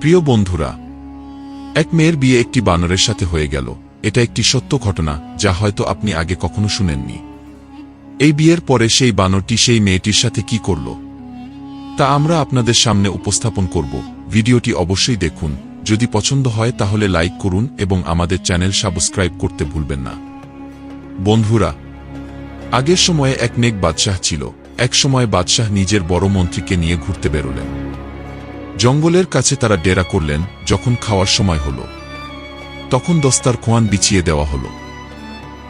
প্রিয় বন্ধুরা, এক মেয়ের বিয়ে একটি বানরের সাথে হয়ে গেল। এটা একটি সত্য ঘটনা, যা হয়তো আপনি আগে কখনো শুনেননি। এই বিয়ের পরে সেই বানরটি সেই মেয়েটির সাথে কি করল? তা আমরা আপনাদের সামনে উপস্থাপন করব। ভিডিওটি অবশ্যই দেখুন। যদি পছন্দ হয়, তাহলে লাইক করুন এবং আমাদের চ্যানেল সাবস্ক্রাইব করতে ভুলবেন না। বন্ধুরা, আগের সময়ে এক নেক বাদশাহ ছিল। এক সময় বাদশাহ নিজের বড় মন্ত্রীকে নিয়ে ঘুরতে বেরোলেন। জঙ্গলের কাছে তারা ডেরা করলেন যখন খাওয়ার সময় হল। তখন দস্তার খোয়ান বিছিয়ে দেওয়া হল।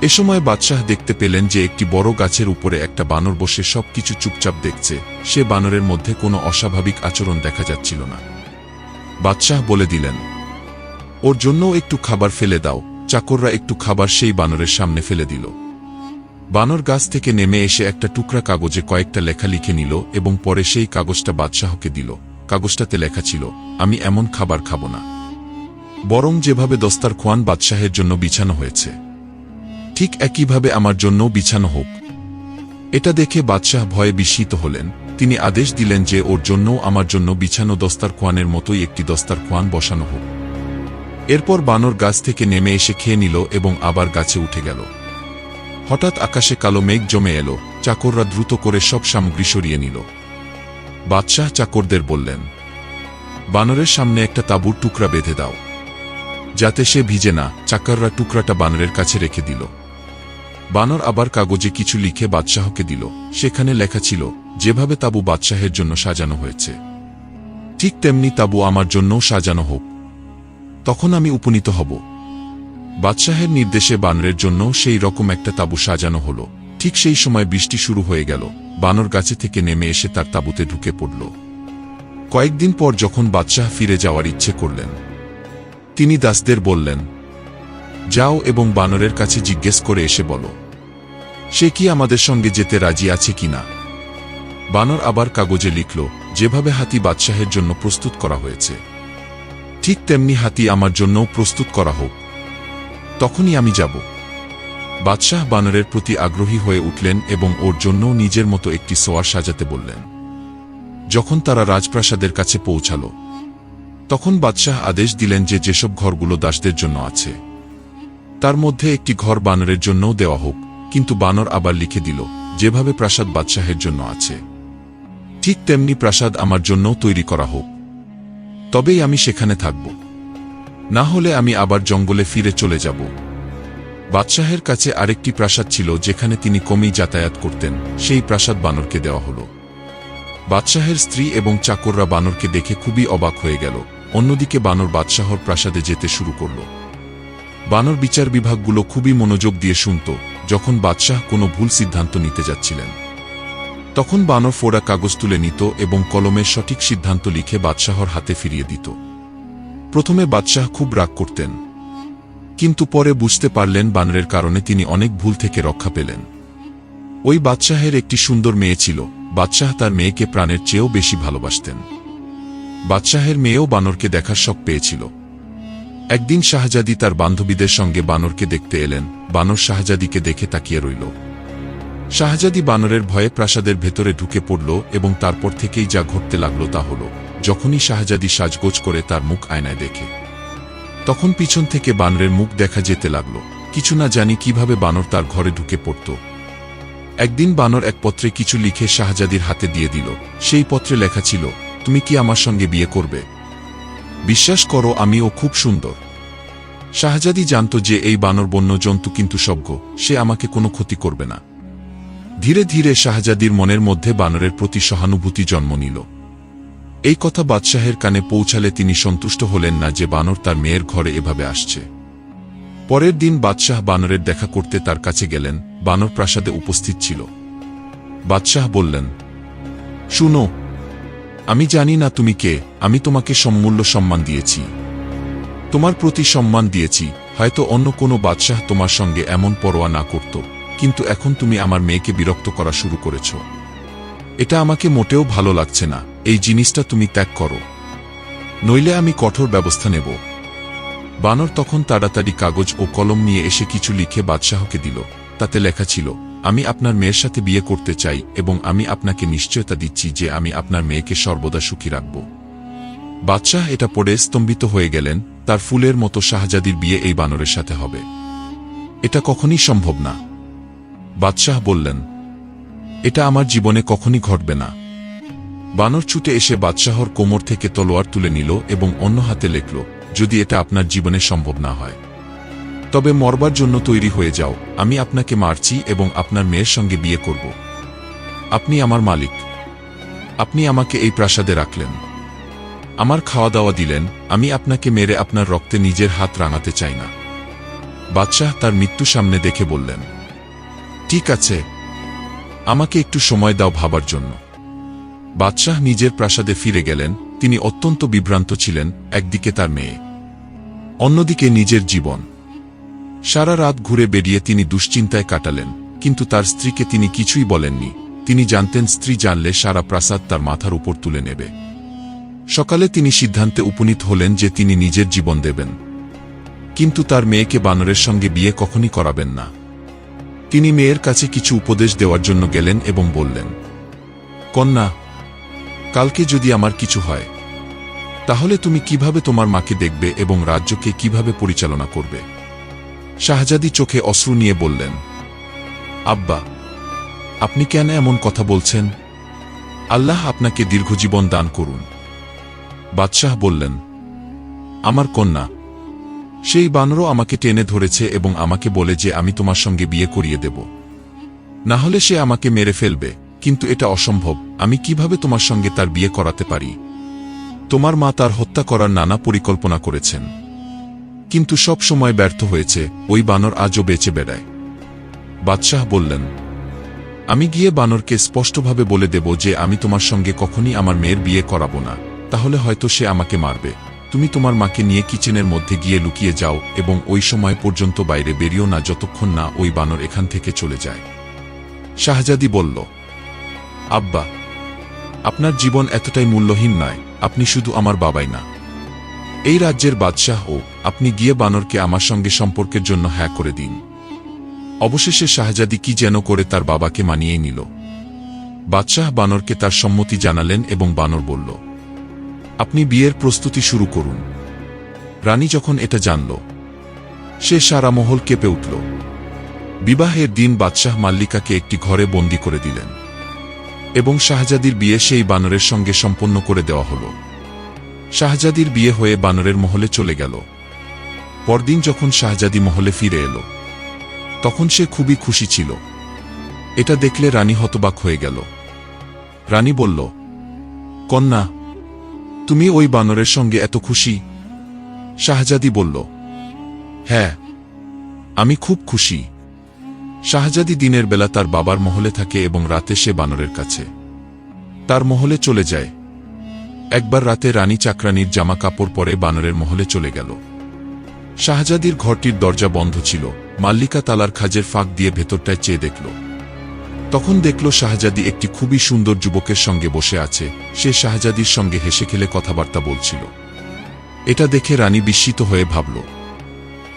এ সময় বাদশাহ দেখতে পেলেন যে একটি বড় গাছের উপরে একটা বানর বসে সবকিছু চুপচাপ দেখছে। সে বানরের মধ্যে কোনো অস্বাভাবিক আচরণ দেখা যাচ্ছিল না। বাদশাহ বলে দিলেন, ওর জন্যও একটু খাবার ফেলে দাও। চাকররা একটু খাবার সেই বানরের সামনে ফেলে দিল। বানর গাছ থেকে নেমে এসে একটা টুকরা কাগজে কয়েকটা লেখা লিখে নিল এবং পরে সেই কাগজটা বাদশাহকে দিল। কাগজটাতে লেখা ছিল, আমি এমন খাবার খাব না। বরং যেভাবে দস্তার খোয়ান বাদশাহের জন্য বিছানো হয়েছে, ঠিক একইভাবে আমার জন্য বিছানো হোক। এটা দেখে বাদশাহ ভয়ে বিস্মিত হলেন। তিনি আদেশ দিলেন যে ওর জন্যও আমার জন্য বিছানো দস্তার খোয়ানের মতোই একটি দস্তার খোয়ান বসানো হোক। এরপর বানর গাছ থেকে নেমে এসে খেয়ে নিল এবং আবার গাছে উঠে গেল। হঠাৎ আকাশে কালো মেঘ জমে এলো, চাকররা দ্রুত করে সব সামগ্রী সরিয়ে নিল। বাদশাহ চাকরদের বললেন, বানরের সামনে একটা তাঁবুর টুকরা বেঁধে দাও, যাতে সে ভিজে না চাকররা টুকরাটা বানরের কাছে রেখে দিল। বানর আবার কাগজে কিছু লিখে বাদশাহকে দিল। সেখানে লেখা ছিল, যেভাবে তাবু বাদশাহের জন্য সাজানো হয়েছে, ঠিক তেমনি তাবু আমার জন্যও সাজানো হোক। তখন আমি উপনীত হব বাদশাহের নির্দেশে বানরের জন্য সেই রকম একটা তাবু সাজানো হলো। ঠিক সেই সময় বৃষ্টি শুরু হয়ে গেল। বানর গাছে থেকে নেমে এসে তার তাঁবুতে ঢুকে পড়ল। কয়েকদিন পর যখন বাদশাহ ফিরে যাওয়ার ইচ্ছে করলেন, তিনি দাসদের বললেন, যাও এবং বানরের কাছে জিজ্ঞেস করে এসে বলো, সে কি আমাদের সঙ্গে যেতে রাজি আছে কিনা বানর আবার কাগজে লিখল, যেভাবে হাতি বাদশাহের জন্য প্রস্তুত করা হয়েছে, ঠিক তেমনি হাতি আমার জন্যও প্রস্তুত করা হোক। তখনই আমি যাব। বাদশাহ বানরের প্রতি আগ্রহী হয়ে উঠলেন এবং ওর জন্য নিজের মতো একটি সোয়ার সাজাতে বললেন। যখন তারা রাজপ্রাসাদের কাছে পৌঁছাল, তখন বাদশাহ আদেশ দিলেন যে যেসব ঘরগুলো দাসদের জন্য আছে, তার মধ্যে একটি ঘর বানরের জন্যও দেওয়া হোক, কিন্তু বানর আবার লিখে দিল, যেভাবে প্রাসাদ বাদশাহের জন্য আছে, ঠিক তেমনি প্রাসাদ আমার জন্যও তৈরি করা হোক। তবেই আমি সেখানে থাকব। না হলে আমি আবার জঙ্গলে ফিরে চলে যাব। বাদশাহের কাছে আরেকটি প্রাসাদ ছিল যেখানে তিনি কমেই যাতায়াত করতেন, সেই প্রাসাদ বানরকে দেওয়া হল। বাদশাহের স্ত্রী এবং চাকররা বানরকে দেখে খুবই অবাক হয়ে গেল। অন্যদিকে বানর বাদশাহর প্রাসাদে যেতে শুরু করল। বানর বিচার বিভাগগুলো খুবই মনোযোগ দিয়ে শুনত, যখন বাদশাহ কোনো ভুল সিদ্ধান্ত নিতে যাচ্ছিলেন। তখন বানর ফোড়া কাগজ তুলে নিত এবং কলমের সঠিক সিদ্ধান্ত লিখে বাদশাহর হাতে ফিরিয়ে দিত। প্রথমে বাদশাহ খুব রাগ করতেন কিন্তু পরে বুঝতে পারলেন বানরের কারণে তিনি অনেক ভুল থেকে রক্ষা পেলেন। ওই বাদশাহের একটি সুন্দর মেয়ে ছিল, বাদশাহ তার মেয়েকে প্রাণের চেয়েও বেশি ভালোবাসতেন। বাদশাহের মেয়েও বানরকে দেখার শখ পেয়েছিল। একদিন শাহজাদি তার বান্ধবীদের সঙ্গে বানরকে দেখতে এলেন, বানর শাহজাদিকে দেখে তাকিয়ে রইল। শাহজাদি বানরের ভয়ে প্রাসাদের ভেতরে ঢুকে পড়ল এবং তারপর থেকেই যা ঘটতে লাগল তা হল, যখনই শাহজাদি সাজগোজ করে তার মুখ আয়নায় দেখে। তখন পিছন থেকে বানরের মুখ দেখা যেতে লাগল। কিছু না জানি কীভাবে বানর তার ঘরে ঢুকে পড়ত। একদিন বানর এক পত্রে কিছু লিখে শাহজাদির হাতে দিয়ে দিল। সেই পত্রে লেখা ছিল, তুমি কি আমার সঙ্গে বিয়ে করবে? বিশ্বাস করো, আমিও খুব সুন্দর। শাহজাদি জানত যে এই বানর বন্য জন্তু কিন্তু সজ্ঞ সে আমাকে কোনো ক্ষতি করবে না। ধীরে ধীরে শাহজাদির মনের মধ্যে বানরের প্রতি সহানুভূতি জন্ম নিল। এই কথা বাদশাহের কানে পৌঁছালে তিনি সন্তুষ্ট হলেন না যে বানর তার মেয়ের ঘরে এভাবে আসছে। পরের দিন বাদশাহ বানরের দেখা করতে তার কাছে গেলেন, বানর প্রাসাদে উপস্থিত ছিল। বাদশাহ বললেন, শুনো, আমি জানি না তুমি কে, আমি তোমাকে সম্মূল্য সম্মান দিয়েছি। তোমার প্রতি সম্মান দিয়েছি, হয়তো অন্য কোনো বাদশাহ তোমার সঙ্গে এমন পরোয়া না করত, কিন্তু এখন তুমি আমার মেয়েকে বিরক্ত করা শুরু করেছ। এটা আমাকে মোটেও ভালো লাগছে না। এই জিনিসটা তুমি ত্যাগ করো। নইলে আমি কঠোর ব্যবস্থা নেব। বানর তখন তাড়াতাড়ি কাগজ ও কলম নিয়ে এসে কিছু লিখে বাদশাহকে দিল। তাতে লেখা ছিল, আমি আপনার মেয়ের সাথে বিয়ে করতে চাই এবং আমি আপনাকে নিশ্চয়তা দিচ্ছি যে আমি আপনার মেয়েকে সর্বদা সুখী রাখব। বাদশাহ এটা পড়ে স্তম্ভিত হয়ে গেলেন, তার ফুলের মতো শাহজাদির বিয়ে এই বানরের সাথে হবে। এটা কখনই সম্ভব না। বাদশাহ বললেন, এটা আমার জীবনে কখনই ঘটবে না। বানর ছুটে এসে বাদশাহর কোমর থেকে তলোয়ার তুলে নিল এবং অন্য হাতে লেখল, যদি এটা আপনার জীবনে সম্ভব না হয়। তবে মরবার জন্য তৈরি হয়ে যাও, আমি আপনাকে মারছি এবং আপনার মেয়ের সঙ্গে বিয়ে করব। আপনি আমার মালিক। আপনি আমাকে এই প্রাসাদে রাখলেন। আমার খাওয়া দাওয়া দিলেন, আমি আপনাকে মেরে আপনার রক্তে নিজের হাত রাঙাতে চাই না। বাদশাহ তার মৃত্যু সামনে দেখে বললেন, ঠিক আছে। আমাকে একটু সময় দাও ভাবার জন্য। বাদশাহ নিজের প্রাসাদে ফিরে গেলেন, তিনি অত্যন্ত বিভ্রান্ত ছিলেন, একদিকে তার মেয়ে, অন্যদিকে নিজের জীবন। সারা রাত ঘুরে বেরিয়ে তিনি দুশ্চিন্তায় কাটালেন, কিন্তু তার স্ত্রীকে তিনি কিছুই বলেননি, তিনি জানতেন স্ত্রী জানলে সারা প্রাসাদ তার মাথার উপর তুলে নেবে। সকালে তিনি সিদ্ধান্তে উপনীত হলেন যে তিনি নিজের জীবন দেবেন। কিন্তু তার মেয়েকে বানরের সঙ্গে বিয়ে কখনই করাবেন না। তিনি মেয়ের কাছে কিছু উপদেশ দেওয়ার জন্য গেলেন এবং বললেন, কন্যা কালকে যদি আমার কিছু হয়, তাহলে তুমি কীভাবে তোমার মাকে দেখবে এবং রাজ্যকে কীভাবে পরিচালনা করবে? শাহজাদি চোখে অশ্রু নিয়ে বললেন, আব্বা, আপনি কেন এমন কথা বলছেন? আল্লাহ আপনাকে দীর্ঘজীবন দান করুন। বাদশাহ বললেন, আমার কন্যা, সেই বানরও আমাকে টেনে ধরেছে এবং আমাকে বলে যে আমি তোমার সঙ্গে বিয়ে করিয়ে দেব। না হলে সে আমাকে মেরে ফেলবে। কিন্তু এটা অসম্ভব। আমি কীভাবে তোমার সঙ্গে তার বিয়ে করাতে পারি? তোমার মা তার হত্যা করার নানা পরিকল্পনা করেছেন। কিন্তু সব সময় ব্যর্থ হয়েছে, ওই বানর আজও বেঁচে বেড়ায়। বাদশাহ বললেন, আমি গিয়ে বানরকে স্পষ্টভাবে বলে দেব যে আমি তোমার সঙ্গে কখনই আমার মেয়ের বিয়ে করাবো না। তাহলে হয়তো সে আমাকে মারবে। তুমি তোমার মাকে নিয়ে কিচেনের মধ্যে গিয়ে লুকিয়ে যাও এবং ওই সময় পর্যন্ত বাইরে বেরিয়েও না যতক্ষণ না ওই বানর এখান থেকে চলে যায়। শাহজাদি বলল আব্বা, আপনার জীবন এতটাই মূল্যহীন নয়, আপনি শুধু আমার বাবাই না। এই রাজ্যের বাদশাহ ও আপনি গিয়ে বানরকে আমার সঙ্গে সম্পর্কের জন্য হ্যাঁ করে দিন। অবশেষে শাহজাদি কি যেন করে তার বাবাকে মানিয়ে নিল। বাদশাহ বানরকে তার সম্মতি জানালেন এবং বানর বলল, আপনি বিয়ের প্রস্তুতি শুরু করুন। রানী যখন এটা জানল, সে সারা মহল কেঁপে উঠল। বিবাহের দিন বাদশাহ মাল্লিকাকে একটি ঘরে বন্দি করে দিলেন। এবং শাহজাদির বিয়ে সেই বানরের সঙ্গে সম্পন্ন করে দেওয়া হল। শাহজাদির বিয়ে হয়ে বানরের মহলে চলে গেল। পরদিন যখন শাহজাদি মহলে ফিরে এলো, তখন সে খুবই খুশি ছিল। এটা দেখলে রানী হতবাক হয়ে গেল। রানী বলল, কন্যা, তুমি ওই বানরের সঙ্গে এত খুশি? শাহজাদি বলল হ্যাঁ আমি খুব খুশি। শাহজাদি দিনের বেলা তার বাবার মহলে থাকে এবং রাতে সে বানরের কাছে। তার মহলে চলে যায়। একবার রাতে রানী চাকরানির জামা কাপড় পরে বানরের মহলে চলে গেল। শাহজাদির ঘরটির দরজা বন্ধ ছিল। মাল্লিকা তালার খাজের ফাঁক দিয়ে ভেতরটায় চেয়ে দেখল। তখন দেখল শাহজাদি একটি খুবই সুন্দর যুবকের সঙ্গে বসে আছে। সে শাহজাদির সঙ্গে হেসে খেলে কথাবার্তা বলছিল। এটা দেখে রানী বিস্মিত হয়ে ভাবল,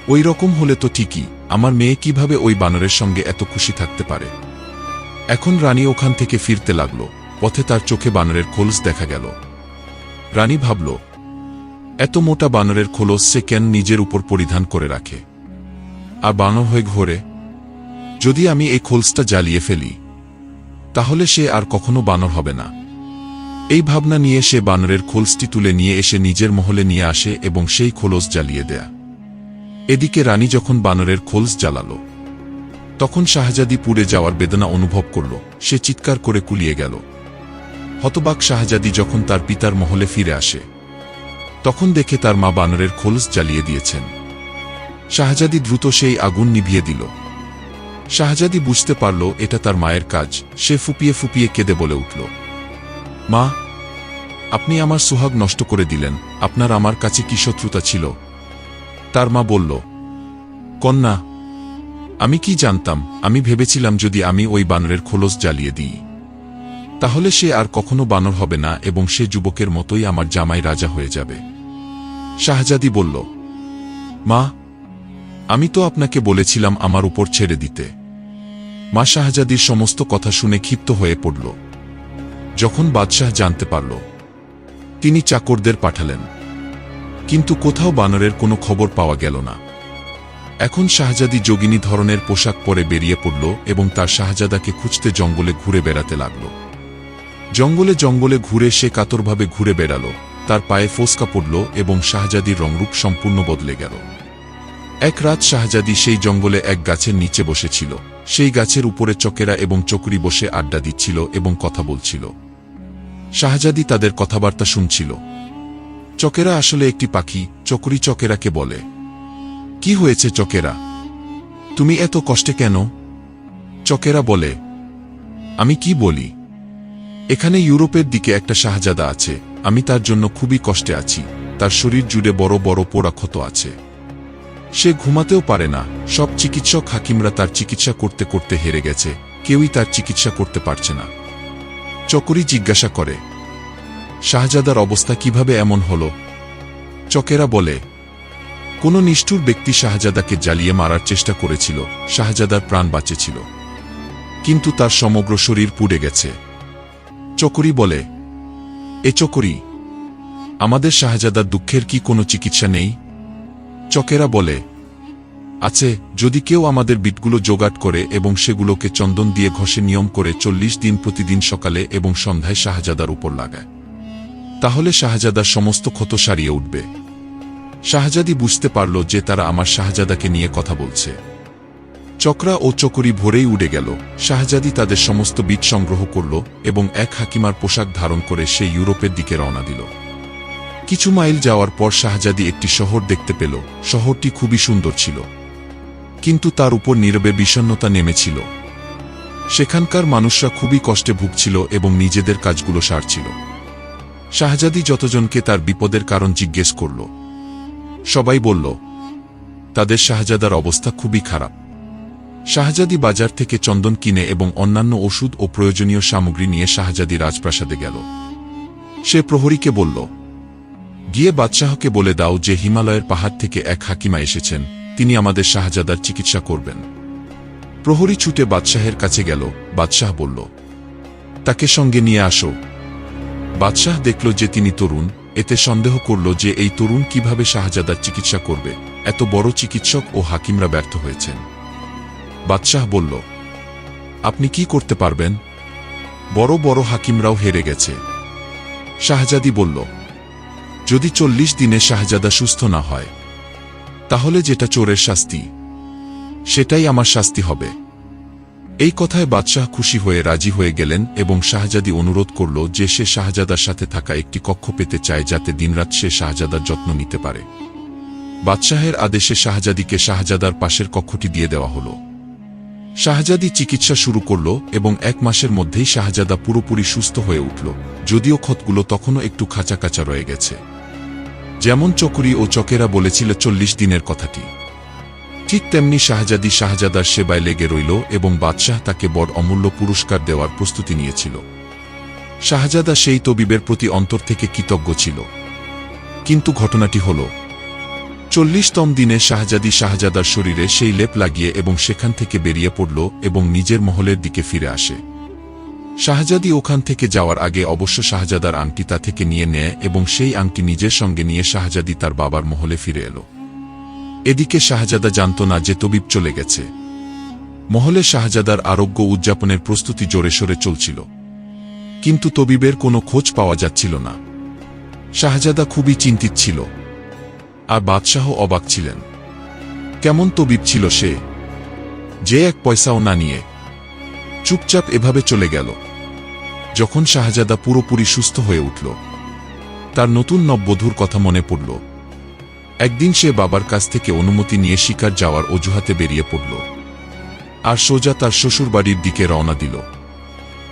ওই রকম হলে তো ঠিকই। আমার মেয়ে কীভাবে ওই বানরের সঙ্গে এত খুশি থাকতে পারে? এখন রানী ওখান থেকে ফিরতে লাগল, পথে তার চোখে বানরের খোলস দেখা গেল। রানী ভাবল, এত মোটা বানরের খোলস সে কেন নিজের উপর পরিধান করে রাখে? আর বানর হয়ে ঘোরে, যদি আমি এই খোলসটা জ্বালিয়ে ফেলি, তাহলে সে আর কখনো বানর হবে না। এই ভাবনা নিয়ে সে বানরের খোলসটি তুলে নিয়ে এসে নিজের মহলে নিয়ে আসে এবং সেই খোলস জ্বালিয়ে দেয়া। এদিকে রানী যখন বানরের খোলস জ্বালাল, তখন শাহজাদি পুড়ে যাওয়ার বেদনা অনুভব করল, সে চিৎকার করে কুলিয়ে গেল। হতবাক শাহজাদি যখন তার পিতার মহলে ফিরে আসে, তখন দেখে তার মা বানরের খোলস জ্বালিয়ে দিয়েছেন। শাহজাদি দ্রুত সেই আগুন নিভিয়ে দিল। শাহজাদি বুঝতে পারল, এটা তার মায়ের কাজ, সে ফুপিয়ে ফুপিয়ে কেঁদে বলে উঠল, মা, আপনি আমার সুহাগ নষ্ট করে দিলেন, আপনার আমার কাছে কি শত্রুতা ছিল? তার মা বলল, কন্যা, আমি কি জানতাম? আমি ভেবেছিলাম যদি আমি ওই বানরের খোলস জ্বালিয়ে দিই। তাহলে সে আর কখনো বানর হবে না এবং সে যুবকের মতোই আমার জামাই রাজা হয়ে যাবে। শাহজাদি বলল, মা, আমি তো আপনাকে বলেছিলাম আমার উপর ছেড়ে দিতে। মা শাহজাদির সমস্ত কথা শুনে ক্ষিপ্ত হয়ে পড়ল। যখন বাদশাহ জানতে পারল, তিনি চাকরদের পাঠালেন। কিন্তু কোথাও বানরের কোনো খবর পাওয়া গেল না। এখন শাহজাদি যোগিনী ধরনের পোশাক পরে বেরিয়ে পড়ল এবং তার শাহজাদাকে খুঁজতে জঙ্গলে ঘুরে বেড়াতে লাগল। জঙ্গলে জঙ্গলে ঘুরে সে কাতরভাবে ঘুরে বেড়াল, তার পায়ে ফোসকা পড়ল এবং শাহজাদির রংরূপ সম্পূর্ণ বদলে গেল। এক রাত শাহজাদি সেই জঙ্গলে এক গাছের নিচে বসেছিল, সেই গাছের উপরে চকেরা এবং চকরি বসে আড্ডা দিচ্ছিল এবং কথা বলছিল। শাহজাদি তাদের কথাবার্তা শুনছিল। চকেরা আসলে একটি পাখি, চকরি চকেরাকে বলে। কি হয়েছে চকেরা তুমি এত কষ্টে কেন? চকেরা বলে, আমি কি বলি? এখানে ইউরোপের দিকে একটা শাহজাদা আছে। আমি তার জন্য খুবই কষ্টে আছি। তার শরীর জুড়ে বড় বড় পোড়া ক্ষত আছে। সে ঘুমাতেও পারে না। সব চিকিৎসক হাকিমরা তার চিকিৎসা করতে করতে হেরে গেছে। কেউই তার চিকিৎসা করতে পারছে না। চকরি জিজ্ঞাসা করে শাহজাদার অবস্থা কীভাবে এমন হল? চকেরা বলে, কোন নিষ্ঠুর ব্যক্তি শাহজাদাকে জ্বালিয়ে মারার চেষ্টা করেছিল, শাহজাদার প্রাণ বাঁচেছিল। কিন্তু তার সমগ্র শরীর পুড়ে গেছে। চকরি বলে, এ চকরি, আমাদের শাহজাদার দুঃখের কি কোনো চিকিৎসা নেই? চকেরা বলে, আছে, যদি কেউ আমাদের বিটগুলো জোগাড় করে এবং সেগুলোকে চন্দন দিয়ে ঘষে নিয়ম করে চল্লিশ দিন প্রতিদিন সকালে এবং সন্ধ্যায় শাহজাদার উপর লাগায়। তাহলে শাহজাদার সমস্ত ক্ষত সারিয়ে উঠবে। শাহজাদি বুঝতে পারল যে তারা আমার শাহজাদাকে নিয়ে কথা বলছে। চক্রা ও চকরি ভোরেই উড়ে গেল। শাহজাদি তাদের সমস্ত বীজ সংগ্রহ করল এবং এক হাকিমার পোশাক ধারণ করে সে ইউরোপের দিকে রওনা দিল। কিছু মাইল যাওয়ার পর শাহজাদি একটি শহর দেখতে পেল। শহরটি খুবই সুন্দর ছিল। কিন্তু তার উপর নীরবে বিষণ্নতা নেমেছিল। সেখানকার মানুষরা খুবই কষ্টে ভুগছিল এবং নিজেদের কাজগুলো সারছিল। শাহজাদি যতজনকে তার বিপদের কারণ জিজ্ঞেস করল, সবাই বলল, তাদের শাহজাদার অবস্থা খুবই খারাপ। শাহজাদি বাজার থেকে চন্দন কিনে এবং অন্যান্য ওষুধ ও প্রয়োজনীয় সামগ্রী নিয়ে শাহজাদি রাজপ্রাসাদে গেল। সে প্রহরীকে বলল, গিয়ে বাদশাহকে বলে দাও যে হিমালয়ের পাহাড় থেকে এক হাকিমা এসেছেন, তিনি আমাদের শাহজাদার চিকিৎসা করবেন। প্রহরী ছুটে বাদশাহের কাছে গেল, বাদশাহ বলল, তাকে সঙ্গে নিয়ে আসো। বাদশাহ দেখল যে তিনি তরুণ, এতে সন্দেহ করল যে এই তরুণ কীভাবে শাহজাদার চিকিৎসা করবে। এত বড় চিকিৎসক ও হাকিমরা ব্যর্থ হয়েছেন। বাদশাহ বলল, আপনি কি করতে পারবেন? বড় বড় হাকিমরাও হেরে গেছে। শাহজাদি বলল, যদি চল্লিশ দিনে শাহজাদা সুস্থ না হয়, তাহলে যেটা চোরের শাস্তি, সেটাই আমার শাস্তি হবে। এই কথায় বাদশাহ খুশি হয়ে রাজি হয়ে গেলেন এবং শাহজাদি অনুরোধ করল যে সে শাহজাদার সাথে থাকা একটি কক্ষ পেতে চায় যাতে দিনরাত সে শাহজাদার যত্ন নিতে পারে। বাদশাহের আদেশে শাহজাদিকে শাহজাদার পাশের কক্ষটি দিয়ে দেওয়া হল। শাহজাদি চিকিৎসা শুরু করল এবং এক মাসের মধ্যেই শাহজাদা পুরোপুরি সুস্থ হয়ে উঠল, যদিও ক্ষতগুলো তখনও একটু খাঁচা কাঁচা রয়ে গেছে। যেমন চকরি ও চকেরা বলেছিল চল্লিশ দিনের কথাটি। ঠিক তেমনি শাহজাদি শাহজাদার সেবায় লেগে রইল এবং বাদশাহ তাকে বড় অমূল্য পুরস্কার দেওয়ার প্রস্তুতি নিয়েছিল। শাহজাদা সেই তবিবের প্রতি অন্তর থেকে কৃতজ্ঞ ছিল। কিন্তু ঘটনাটি হল, চল্লিশতম দিনে শাহজাদি শাহজাদার শরীরে সেই লেপ লাগিয়ে এবং সেখান থেকে বেরিয়ে পড়ল এবং নিজের মহলের দিকে ফিরে আসে। শাহজাদি ওখান থেকে যাওয়ার আগে অবশ্য শাহজাদার আংটি তা থেকে নিয়ে নেয় এবং সেই আংটি নিজের সঙ্গে নিয়ে শাহজাদি তার বাবার মহলে ফিরে এলো। এদিকে শাহজাদা জানত না যে তবিব চলে গেছে। মহলে শাহজাদার আরোগ্য উদযাপনের প্রস্তুতি জোরে সোরে চলছিল। কিন্তু তবিবের কোনো খোঁজ পাওয়া যাচ্ছিল না। শাহজাদা খুবই চিন্তিত ছিল। আর বাদশাহ অবাক ছিলেন। কেমন তবিব ছিল সে? যে এক পয়সাও না নিয়ে। চুপচাপ এভাবে চলে গেল। যখন শাহজাদা পুরোপুরি সুস্থ হয়ে উঠল। তার নতুন নববধূর কথা মনে পড়ল। একদিন সে বাবার কাছ থেকে অনুমতি নিয়ে শিকার যাওয়ার অজুহাতে বেরিয়ে পড়ল। আর সোজা তার শ্বশুরবাড়ির দিকে রওনা দিল।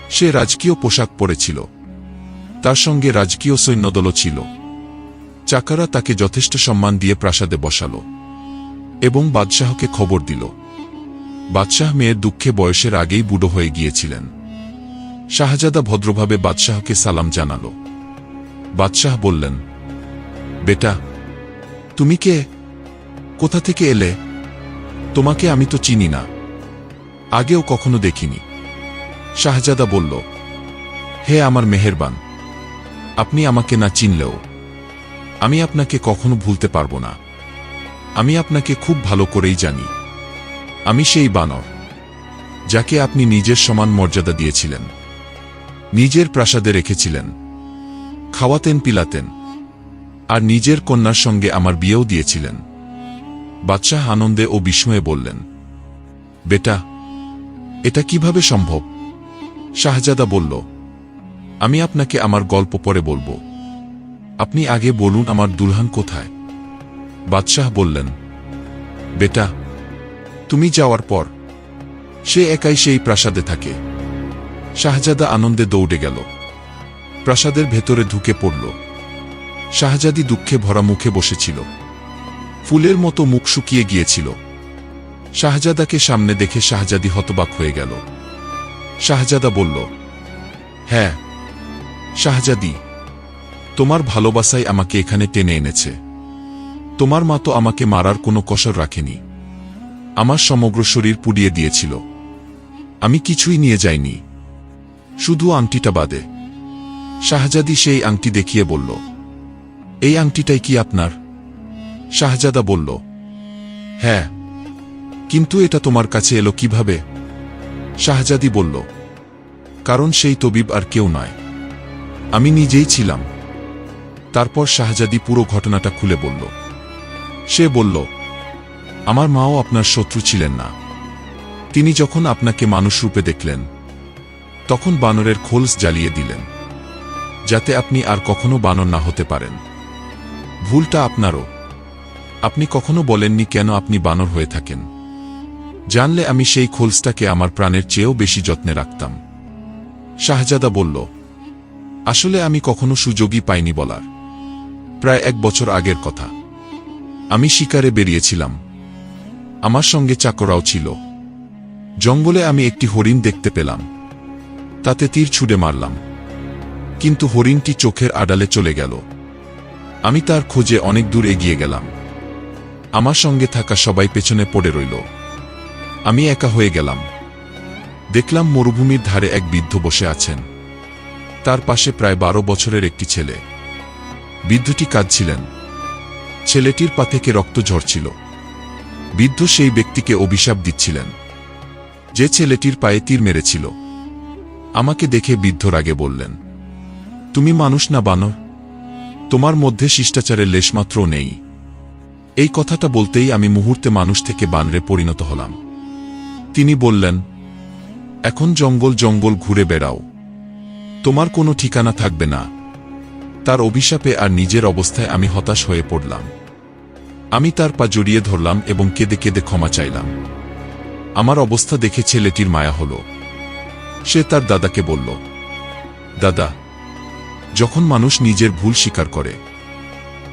সে রাজকীয় পোশাক পরেছিল। তার সঙ্গে রাজকীয় সৈন্যদলও ছিল। চাকারা তাকে যথেষ্ট সম্মান দিয়ে প্রাসাদে বসাল এবং বাদশাহকে খবর দিল। বাদশাহ মেয়ের দুঃখে বয়সের আগেই বুড়ো হয়ে গিয়েছিলেন। শাহজাদা ভদ্রভাবে বাদশাহকে সালাম জানাল। বাদশাহ বললেন, বেটা তুমি কে? কোথা থেকে এলে? তোমাকে আমি তো চিনি না। আগেও কখনো দেখিনি। শাহজাদা বলল, হে আমার মেহেরবান, আপনি আমাকে না চিনলেও আমি আপনাকে কখনো ভুলতে পারব না। আমি আপনাকে খুব ভালো করেই জানি। আমি সেই বানর, যাকে আপনি নিজের সমান মর্যাদা দিয়েছিলেন। নিজের প্রাসাদে রেখেছিলেন। খাওয়াতেন, পিলাতেন। আর নিজের কন্যার সঙ্গে আমার বিয়েও দিয়েছিলেন। বাদশাহ আনন্দে ও বিস্ময়ে বললেন, বেটা, এটা কীভাবে সম্ভব? শাহজাদা বলল, আমি আপনাকে আমার গল্প পরে বলব। আপনি আগে বলুন আমার দুলহান কোথায়? বাদশাহ বললেন, বেটা, তুমি যাওয়ার পর, সে একাই সেই প্রাসাদে থাকে। শাহজাদা আনন্দে দৌড়ে গেল। প্রাসাদের ভেতরে ঢুকে পড়ল। শাহজাদি দুঃখে ভরা মুখে বসেছিল। ফুলের মতো মুখ শুকিয়ে গিয়েছিল। শাহজাদাকে সামনে দেখে শাহজাদি হতবাক হয়ে গেল। শাহজাদা বলল হ্যাঁ শাহজাদি, তোমার ভালোবাসাই আমাকে এখানে টেনে এনেছে। তোমার মা তো আমাকে মারার কোনো কসর রাখেনি। আমার সমগ্র শরীর পুড়িয়ে দিয়েছিল। আমি কিছুই নিয়ে যাইনি। শুধু আংটিটা বাদে। শাহজাদি সেই আংটি দেখিয়ে বলল এই আংটিটাই কি আপনার? শাহজাদা বলল হ্যাঁ। কিন্তু এটা তোমার কাছে এলো কীভাবে? শাহজাদি বলল, কারণ সেই তবিব আর কেউ নয়। আমি নিজেই ছিলাম। তারপর শাহজাদি পুরো ঘটনাটা খুলে বলল। সে বলল, আমার মাও আপনার শত্রু ছিলেন না। তিনি যখন আপনাকে মানুষ রূপে দেখলেন, তখন বানরের খোলস জ্বালিয়ে দিলেন, যাতে আপনি আর কখনো বানর না হতে পারেন। ভুলটা আপনারও। আপনি কখনো বলেননি কেন আপনি বানর হয়ে থাকেন। জানলে আমি সেই খোলসটাকে আমার প্রাণের চেয়েও বেশি যত্নে রাখতাম। শাহজাদা বলল, আসলে আমি কখনো সুযোগই পাইনি বলার। প্রায় এক বছর আগের কথা। আমি শিকারে বেরিয়েছিলাম। আমার সঙ্গে চাকরাও ছিল। জঙ্গলে আমি একটি হরিণ দেখতে পেলাম। তাতে তীর ছুড়ে মারলাম। কিন্তু হরিণটি চোখের আড়ালে চলে গেল। আমি তার খোঁজে অনেক দূর এগিয়ে গেলাম। আমার সঙ্গে থাকা সবাই পেছনে পড়ে রইল। আমি একা হয়ে গেলাম। দেখলাম মরুভূমির ধারে এক বৃদ্ধ বসে আছেন। তার পাশে প্রায় বারো বছরের একটি ছেলে। বৃদ্ধটি কাঁদছিলেন। ছেলেটির পা থেকে রক্ত ঝরছিল। বৃদ্ধ সেই ব্যক্তিকে অভিশাপ দিচ্ছিলেন। যে ছেলেটির পায়ে তীর মেরেছিল। আমাকে দেখে বৃদ্ধ রাগে বললেন, তুমি মানুষ না বানর? তোমার মধ্যে শিষ্টাচারের লেশমাত্রও নেই। এই কথাটা বলতেই আমি মুহূর্তে মানুষ থেকে বানরে পরিণত হলাম। তিনি বললেন, এখন জঙ্গল জঙ্গল ঘুরে বেড়াও। তোমার কোনো ঠিকানা থাকবে না। তার অভিশাপে আর নিজের অবস্থায় আমি হতাশ হয়ে পড়লাম। আমি তার পা জড়িয়ে ধরলাম এবং কেঁদে কেঁদে ক্ষমা চাইলাম। আমার অবস্থা দেখে ছেলেটির মায়া হল। সে তার দাদাকে বলল, দাদা যখন মানুষ নিজের ভুল স্বীকার করে,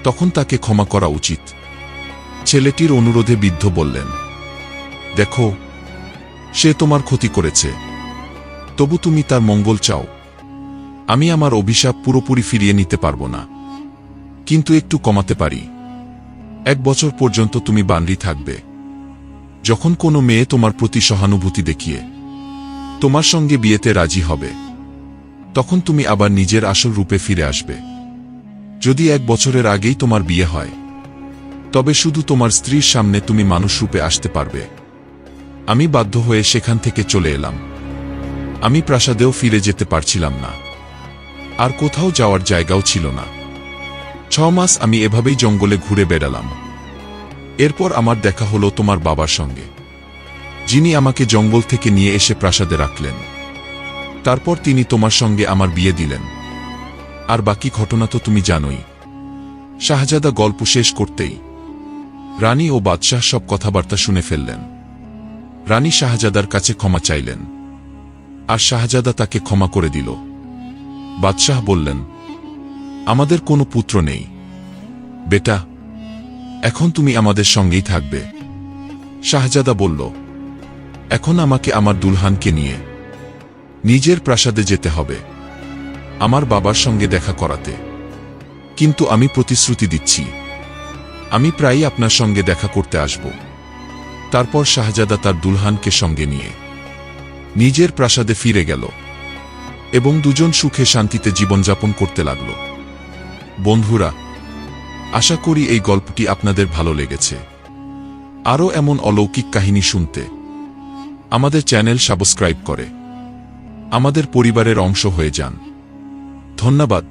তখন তাকে ক্ষমা করা উচিত। ছেলেটির অনুরোধে বৃদ্ধ বললেন, দেখো, সে তোমার ক্ষতি করেছে। তবু তুমি তার মঙ্গল চাও। আমি আমার অভিশাপ পুরোপুরি ফিরিয়ে নিতে পারব না। কিন্তু একটু কমাতে পারি। এক বছর পর্যন্ত তুমি বানরি থাকবে। যখন কোনো মেয়ে তোমার প্রতি সহানুভূতি দেখিয়ে, তোমার সঙ্গে বিয়েতে রাজি হবে। তখন তুমি আবার নিজের আসল রূপে ফিরে আসবে। যদি এক বছরের আগেই তোমার বিয়ে হয়, তবে শুধু তোমার স্ত্রীর সামনে তুমি মানুষ রূপে আসতে পারবে। আমি বাধ্য হয়ে সেখান থেকে চলে এলাম। আমি প্রাসাদেও ফিরে যেতে পারছিলাম না। আর কোথাও যাওয়ার জায়গাও ছিল না। ছ মাস আমি এভাবেই জঙ্গলে ঘুরে বেড়ালাম। এরপর আমার দেখা হলো তোমার বাবার সঙ্গে, যিনি আমাকে জঙ্গল থেকে নিয়ে এসে প্রাসাদে রাখলেন। তারপর তিনি তোমার সঙ্গে আমার বিয়ে দিলেন। আর বাকি ঘটনা তো তুমি জানোই। শাহজাদা গল্প শেষ করতেই রানী ও বাদশাহ সব কথাবার্তা শুনে ফেললেন। রানী শাহজাদার কাছে ক্ষমা চাইলেন। আর শাহজাদা তাকে ক্ষমা করে দিল। বাদশাহ বললেন, আমাদের কোনো পুত্র নেই। বেটা, এখন তুমি আমাদের সঙ্গেই থাকবে। শাহজাদা বলল, এখন আমাকে আমার দুলহানকে নিয়ে নিজের প্রাসাদে যেতে হবে। আমার বাবার সঙ্গে দেখা করাতে। কিন্তু আমি প্রতিশ্রুতি দিচ্ছি। আমি প্রায়ই আপনার সঙ্গে দেখা করতে আসব। তারপর শাহজাদা তার দুলহানকে সঙ্গে নিয়ে। নিজের প্রাসাদে ফিরে গেল। এবং দুজন সুখে শান্তিতে জীবনযাপন করতে লাগল। বন্ধুরা, আশা করি এই গল্পটি আপনাদের ভালো লেগেছে। আরও এমন অলৌকিক কাহিনী শুনতে আমাদের চ্যানেল সাবস্ক্রাইব করে। আমাদের পরিবারের অংশ হয়ে যান। ধন্যবাদ।